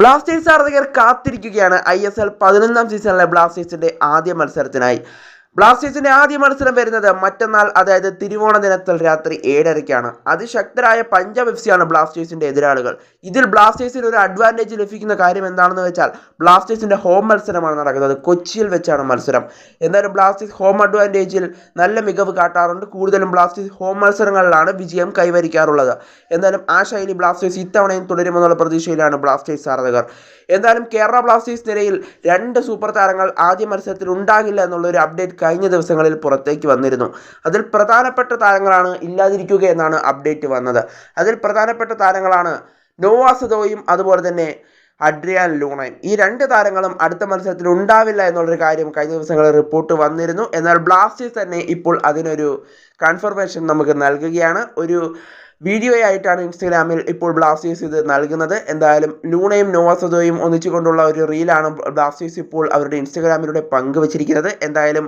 Blasters ആരാധകർ കാത്തിരിക്കുകയാണ് I S L പതിനൊന്നാം സീസണിലെ ബ്ലാസ്റ്റേഴ്സിന്റെ ആദ്യ മത്സരത്തിനായി. ബ്ലാസ്റ്റേഴ്സിന്റെ ആദ്യ മത്സരം വരുന്നത് മറ്റന്നാൾ അതായത് തിരുവോണ ദിനത്തിൽ രാത്രി ഏഴരയ്ക്കാണ്. അതിശക്തരായ പഞ്ചാബ് എഫ് സിയാണ് ബ്ലാസ്റ്റേഴ്സിന്റെ എതിരാളികൾ. ഇതിൽ ബ്ലാസ്റ്റേഴ്സിന് ഒരു അഡ്വാന്റേജ് ലഭിക്കുന്ന കാര്യം എന്താണെന്ന് വെച്ചാൽ ബ്ലാസ്റ്റേഴ്സിന്റെ ഹോം മത്സരമാണ് നടക്കുന്നത്. കൊച്ചിയിൽ വെച്ചാണ് മത്സരം. എന്തായാലും ബ്ലാസ്റ്റേഴ്സ് ഹോം അഡ്വാന്റേജിൽ നല്ല മികവ് കാട്ടാറുണ്ട്. കൂടുതലും ബ്ലാസ്റ്റേഴ്സ് ഹോം മത്സരങ്ങളിലാണ് വിജയം കൈവരിക്കാറുള്ളത്. എന്തായാലും ആ ശൈലി ബ്ലാസ്റ്റേഴ്സ് ഇത്തവണയും തുടരുമെന്നുള്ള പ്രതീക്ഷയിലാണ് ബ്ലാസ്റ്റേഴ്സ് ആരാധകർ. എന്തായാലും കേരള ബ്ലാസ്റ്റേഴ്സ് നിരയിൽ രണ്ട് സൂപ്പർ താരങ്ങൾ ആദ്യ മത്സരത്തിൽ ഉണ്ടാകില്ല എന്നുള്ളൊരു അപ്ഡേറ്റ് കഴിഞ്ഞ ദിവസങ്ങളിൽ പുറത്തേക്ക് വന്നിരുന്നു. അതിൽ പ്രധാനപ്പെട്ട താരങ്ങളാണ് ഇല്ലാതിരിക്കുക എന്നാണ് അപ്ഡേറ്റ് വന്നത്. അതിൽ പ്രധാനപ്പെട്ട താരങ്ങളാണ് നോവാസദോയും അതുപോലെ തന്നെ അഡ്രിയാൻ ലൂണയും. ഈ രണ്ട് താരങ്ങളും അടുത്ത മത്സരത്തിൽ ഉണ്ടാവില്ല എന്നുള്ളൊരു കാര്യം കഴിഞ്ഞ ദിവസങ്ങളിൽ റിപ്പോർട്ട് വന്നിരുന്നു. എന്നാൽ ബ്ലാസ്റ്റേഴ്സ് തന്നെ ഇപ്പോൾ അതിനൊരു കൺഫർമേഷൻ നമുക്ക് നൽകുകയാണ്. ഒരു വീഡിയോ ആയിട്ടാണ് ഇൻസ്റ്റഗ്രാമിൽ ഇപ്പോൾ ബ്ലാസ്റ്റേഴ്സ് ഇത് നൽകുന്നത്. എന്തായാലും ലൂണയും നോവാസദോയും ഒന്നിച്ചുകൊണ്ടുള്ള ഒരു റീലാണ് ബ്ലാസ്റ്റേഴ്സ് ഇപ്പോൾ അവരുടെ ഇൻസ്റ്റഗ്രാമിലൂടെ പങ്കുവച്ചിരിക്കുന്നത്. എന്തായാലും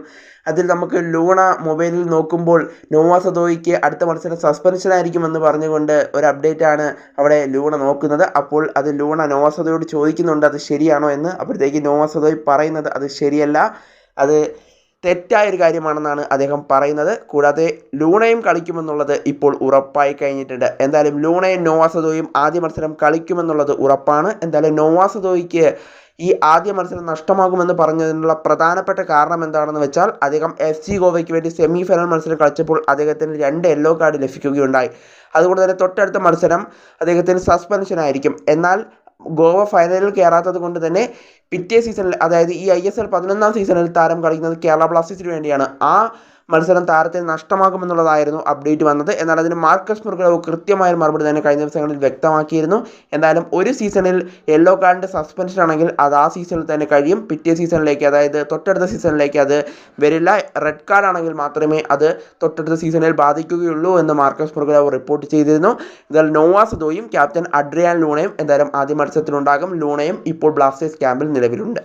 അതിൽ നമുക്ക് ലൂണ മൊബൈലിൽ നോക്കുമ്പോൾ നോവാസദോയ്ക്ക് അടുത്ത മത്സരം സസ്പെൻഷൻ ആയിരിക്കുമെന്ന് പറഞ്ഞുകൊണ്ട് ഒരു അപ്ഡേറ്റ് ആണ് അവിടെ ലൂണ നോക്കുന്നത്. അപ്പോൾ അത് ലൂണ നോവാസദോയോട് ചോദിക്കുന്നുണ്ട് അത് ശരിയാണോ? എന്ന്. അപ്പോഴത്തേക്ക് നോവാസദോയ് പറയുന്നത് അത് ശരിയല്ല. അത് തെറ്റായ ഒരു കാര്യമാണെന്നാണ് അദ്ദേഹം പറയുന്നത്. കൂടാതെ ലൂണയും കളിക്കുമെന്നുള്ളത് ഇപ്പോൾ ഉറപ്പായി കഴിഞ്ഞിട്ടുണ്ട്. എന്തായാലും ലൂണയും നോവാസദോയും ആദ്യ മത്സരം കളിക്കുമെന്നുള്ളത് ഉറപ്പാണ്. എന്തായാലും നോവാസദോയ്ക്ക് ഈ ആദ്യ മത്സരം നഷ്ടമാകുമെന്ന് പറഞ്ഞതിനുള്ള പ്രധാനപ്പെട്ട കാരണം എന്താണെന്ന് വെച്ചാൽ അദ്ദേഹം എഫ് സി ഗോവയ്ക്ക് വേണ്ടി സെമി ഫൈനൽ മത്സരം കളിച്ചപ്പോൾ അദ്ദേഹത്തിന് രണ്ട് യെല്ലോ കാർഡ് ലഭിക്കുകയുണ്ടായി. അതുകൊണ്ട് തന്നെ തൊട്ടടുത്ത മത്സരം അദ്ദേഹത്തിന് സസ്പെൻഷൻ ആയിരിക്കും. എന്നാൽ ഗോവ ഫൈനലിൽ കയറാത്തത് കൊണ്ട് തന്നെ പിറ്റേ സീസണിൽ അതായത് ഈ ഐ എസ് എൽ പതിനൊന്നാം സീസണിൽ താരം കളിക്കുന്നത് കേരള ബ്ലാസ്റ്റേഴ്സിന് വേണ്ടിയാണ്. ആ മത്സരം താരത്തിന് നഷ്ടമാകുമെന്നുള്ളതായിരുന്നു അപ്ഡേറ്റ് വന്നത്. എന്നാൽ അതിന് മാർക്കസ് മുർഗലവ് കൃത്യമായ മറുപടി തന്നെ കഴിഞ്ഞ ദിവസങ്ങളിൽ വ്യക്തമാക്കിയിരുന്നു. എന്തായാലും ഒരു സീസണിൽ യെല്ലോ കാർഡിന്റെ സസ്പെൻഷൻ ആണെങ്കിൽ അത് ആ സീസണിൽ തന്നെ കഴിയും. പിറ്റേ സീസണിലേക്ക് അതായത് തൊട്ടടുത്ത സീസണിലേക്ക് അത് വരില്ല. റെഡ് കാർഡ് ആണെങ്കിൽ മാത്രമേ അത് തൊട്ടടുത്ത സീസണിൽ ബാധിക്കുകയുള്ളൂ എന്ന് മാർക്കസ് മുർഗലവ് റിപ്പോർട്ട് ചെയ്തിരുന്നു. എന്നാൽ നോവാസ് ദോയും ക്യാപ്റ്റൻ അഡ്രിയാൻ ലൂണയും എന്തായാലും ആദ്യ മത്സരത്തിലുണ്ടാകും. ലൂണയും ഇപ്പോൾ ബ്ലാസ്റ്റേഴ്സ് ക്യാമ്പിൽ നിലവിലുണ്ട്.